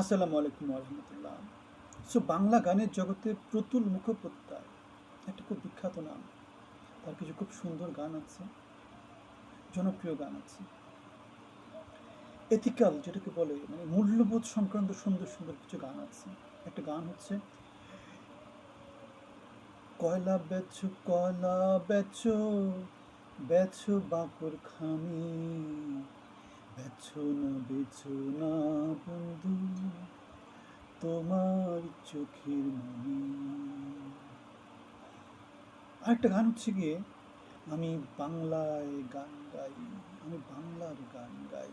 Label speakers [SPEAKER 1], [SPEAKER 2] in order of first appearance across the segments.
[SPEAKER 1] আসসালামু আলাইকুম রহমতুল্লাহ সো বাংলা গানের জগতে প্রতুল মুখোপাধ্যায়, একটা খুব বিখ্যাত নাম। তার কিছু খুব সুন্দর গান আছে, জনপ্রিয় গান আছে। এথিক্যাল যেটাকে বলে মানে মূল্যবোধ সংক্রান্ত সুন্দর সুন্দর কিছু গান আছে। একটা গান হচ্ছে, কয়লা বেচো কয়লা বেচো বেচো বাপুর খানি বেছো না বেছো না বন্ধু, তোমার চোখের মনি। আরেকটা গান হচ্ছে গিয়ে, আমি বাংলায় গান গাই, আমি বাংলার গান গাই।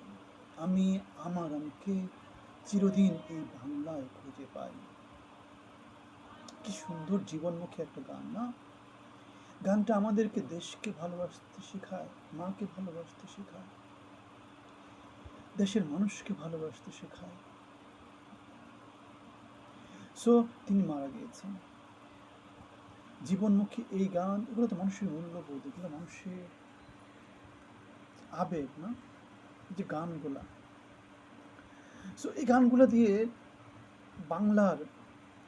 [SPEAKER 1] আমি আমার আমাকে চিরদিন এই বাংলায় খুঁজে পাই। কি সুন্দর জীবনমুখী একটা গান, না? গানটা আমাদেরকে দেশকে ভালোবাসতে শেখায়, মাকে ভালোবাসতে শেখায়। দেশের মানুষকে ভালোবাসতে শেখায়। সো তিনি মারা গিয়েছেন। জীবনমুখী এই গান, এগুলো তো মানুষের মূল্যবোধ, এগুলো মানুষের আবেগ, না? যে গানগুলা। সো এই গানগুলো দিয়ে বাংলার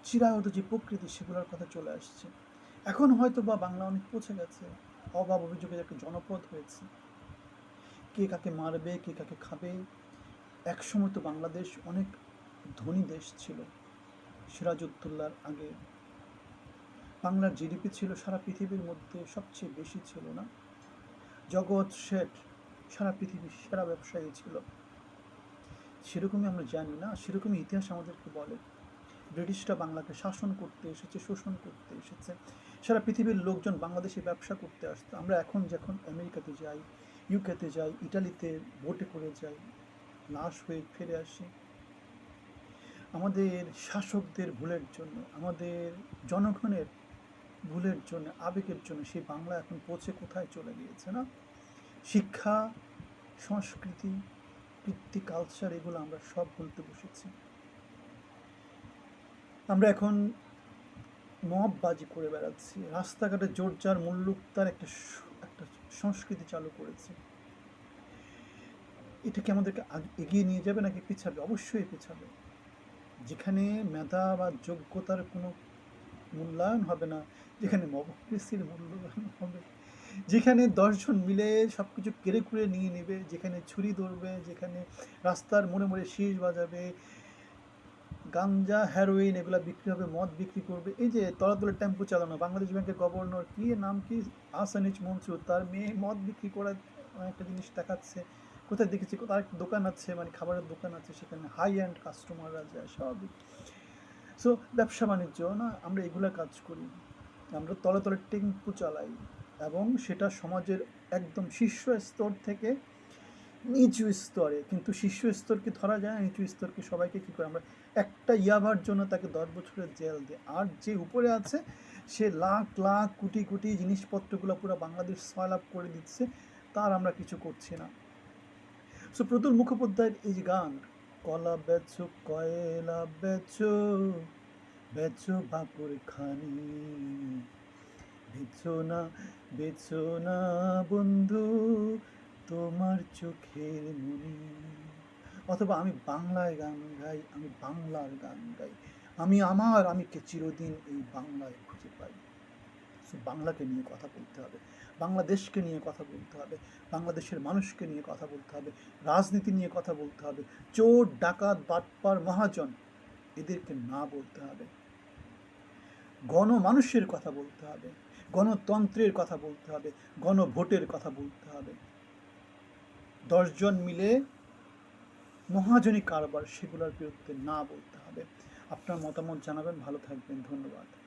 [SPEAKER 1] চিরায়ত যে প্রকৃতি, সেগুলোর কথা চলে আসছে। এখন হয়তো বা বাংলা অনেক পৌঁছে গেছে। অভাব অভিযোগের একটা জনপদ হয়েছে। কে কাকে মারবে, কে কাকে খাবে একসময় তো বাংলাদেশ অনেক ধনী দেশ ছিল, সিরাজউদ্দৌলার আগে। বাংলার জিডিপি ছিল সারা পৃথিবীর মধ্যে সবচেয়ে বেশি ছিল না। জগৎ শেঠ সারা পৃথিবীর সেরা ব্যবসায়ী ছিল। সেরকমই আমরা জানি না, সেরকমই ইতিহাস আমাদেরকে বলে। ব্রিটিশরা বাংলাকে শাসন করতে এসেছে, শোষণ করতে এসেছে। সারা পৃথিবীর লোকজন বাংলাদেশে ব্যবসা করতে আসতো। আমরা এখন যখন আমেরিকাতে যাই ইউকেতে যাই ইটালিতে বোটে করে যাই লাশ হয়ে ফিরে আসি। আমাদের শাসকদের ভুলের জন্য, আমাদের জনগণের ভুলের জন্য, আবেগের জন্য সেই বাংলা এখন পৌঁছে কোথায় চলে গিয়েছে না? শিক্ষা, সংস্কৃতি কৃত্তি কালচার এগুলো আমরা সব বলতে বসেছি। আমরা এখন মববাজি করে বেড়াচ্ছি। রাস্তাঘাটে জোর যার মুল্লুক তার একটা একটা সংস্কৃতি চালু করেছে। এটা কি আমাদেরকে এগিয়ে নিয়ে যাবে নাকি পিছাবে? অবশ্যই পিছাবে। যেখানে মেধা বা যোগ্যতার কোনো মূল্যায়ন হবে না, যেখানে মবক্রেসির মূল্যায়ন হবে, যেখানে দশজন মিলে সব কিছু কেড়ে কুড়ে নিয়ে নেবে, যেখানে ছুরি ধরবে, যেখানে রাস্তার মোড়ে মোড়ে শীষ বাজাবে, গাঞ্জা হেরোইন এগুলো বিক্রি হবে, মদ বিক্রি করবে, এই যে তলাতলের টেম্পো চালানো, বাংলাদেশ ব্যাংকের গভর্নর, কি নাম কি? আসানিজ মনসুর, তার মেয়ে মদ বিক্রি করার একটা জিনিস দেখাচ্ছে। কোথায় দেখেছি? একটা দোকান আছে মানে খাবারের দোকান আছে, সেখানে হাই অ্যান্ড কাস্টমাররা যায় স্বাভাবিক। সো ব্যবসা বাণিজ্য, না, আমরা এগুলো কাজ করি। আমরা তলে তলে টেম্পু চালাই এবং সেটা সমাজের একদম শীর্ষ স্তর থেকে নিচু স্তরে। কিন্তু শীর্ষ স্তরকে ধরা যায় নিচু স্তরকে সবাইকে কী করে? আমরা একটা ইয়াবার জন্য তাকে দশ বছরের জেল দিই। আর যে উপরে আছে, সে লাখ লাখ, কোটি কোটি জিনিসপত্রগুলো পুরো বাংলাদেশ সয়লাভ করে দিচ্ছে, তার আমরা কিছু করছি না। সো প্রতুল মুখোপাধ্যায়ের এই যে গান, কলা বেচো, কয়লা বেচো বেচো বাপুর খানি, বেচো না বেচো না বন্ধু তোমার চোখের মনি। অথবা আমি বাংলায় গান গাই, আমি বাংলার গান গাই, আমি আমার, আমি কে চিরদিন এই বাংলায় খুঁজে পাই। বাংলাকে নিয়ে কথা বলতে হবে, বাংলাদেশকে নিয়ে কথা বলতে হবে, বাংলাদেশের মানুষকে নিয়ে কথা বলতে হবে, রাজনীতি নিয়ে কথা বলতে হবে, চোর, ডাকাত, বাটপার, মহাজন, এদেরকে না বলতে হবে। গণমানুষের কথা বলতে হবে, গণতন্ত্রের কথা বলতে হবে, গণভোটের কথা বলতে হবে। দশজন মিলে মহাজনী কারবার সেগুলোর বিরুদ্ধে না বলতে হবে। আপনার মতামত জানাবেন, ভালো থাকবেন, ধন্যবাদ।